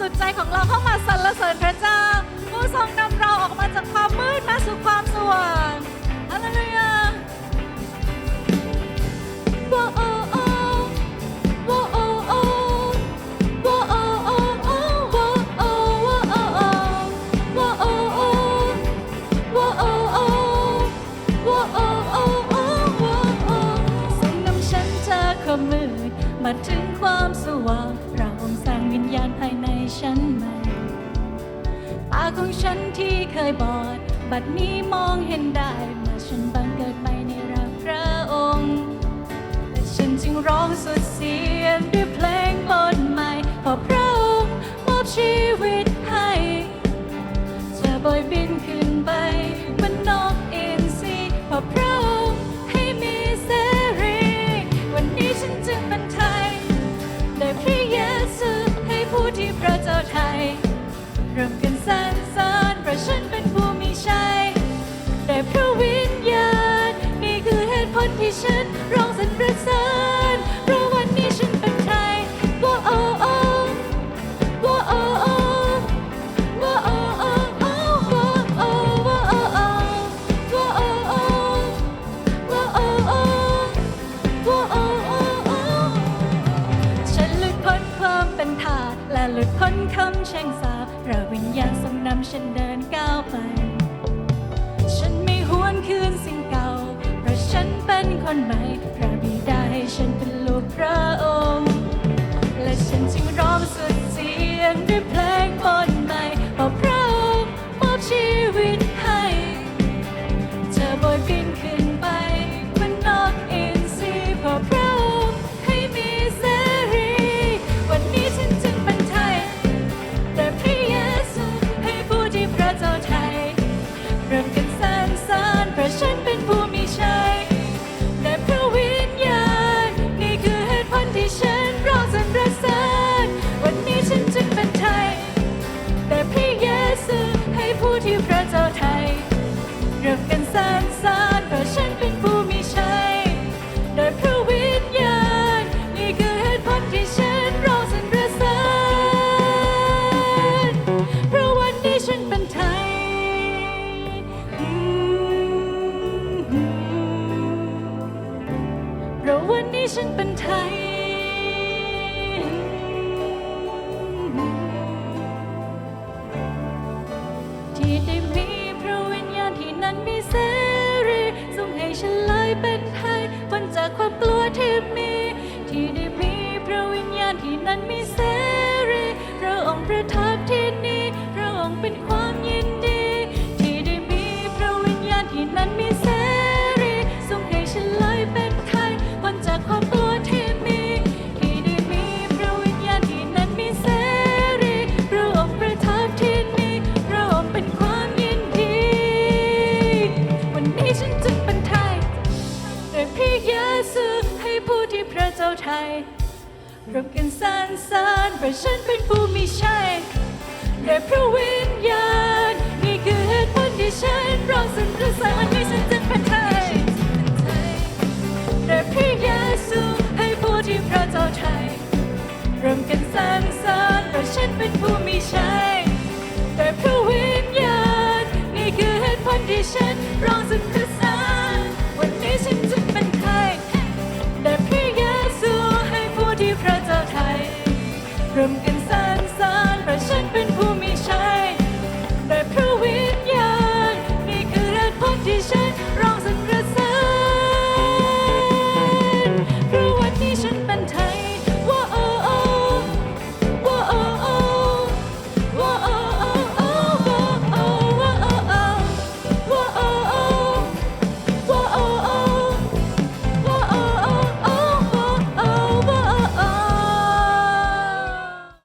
สุดใจของเราเข้ามาสรรเสริญพระเจ้า ผู้ทรงนำเราออกมาจากความมืดมาสู่ความสว่างฮาเลลูยาว้าโอโอว้าโอโอว้าโอโอโอว้าโอว้าโอโอว้าโอโอว้าโอโอว้าโอโอโอว้าโอส่งนำฉันจากความมืดมาถึงความสว่าง ฉันใหม่ตาของฉันที่เคยบอด บัดนี้มองเห็นได้เมื่อฉันบังเกิดใหม่ในรักพระองค์และฉันจึงร้องสุดเสียงด้วยเพลงบทใหม่ขอพระองค์มอบชีวิตให้จะบอยบินขึ้นไปบนนกอินทรีขอพระอ คือเหตุผลที่ฉันร้องสรรเสริญเพราะวันนี้ฉันเป็นไทยว้าโอ้โอ้ว้าโอ้โอ้ว้าโอ้โอโอว้าโอว้าโอ้โอว้าโอ้โอว้าโอ้โอว้าโอ้โอโอฉันหลุดพ้นความเป็นทาสและหลุดพ้นคำแช่งสาปพระวิญญาณทรงนำฉันเดินก้าวไป ฉันไม่หวนคืนสิ่งเก่า นเป็นคนใหม่ ฉันเป็นไทย ที่ได้มีพระวิญญาณที่นั้นมีเสรีทรงให้ฉันเลยเป็นไทยพ้นจากความกลัวที่มี ระเจ้าไทยร่วมกันสรรเสริญเพราะฉันเป็นผู้มีชัยด้วยพระวิญญาณนี่คือเหตุผลที่ฉันร้องสรรเสริญวันนี้ฉันจึงเป็นไทยแต่พระเยซูให้ผู้ที่พระเจ้าไทยริ่มกันสรรเสริญเพราะฉันเป็นผู้มีชัย แ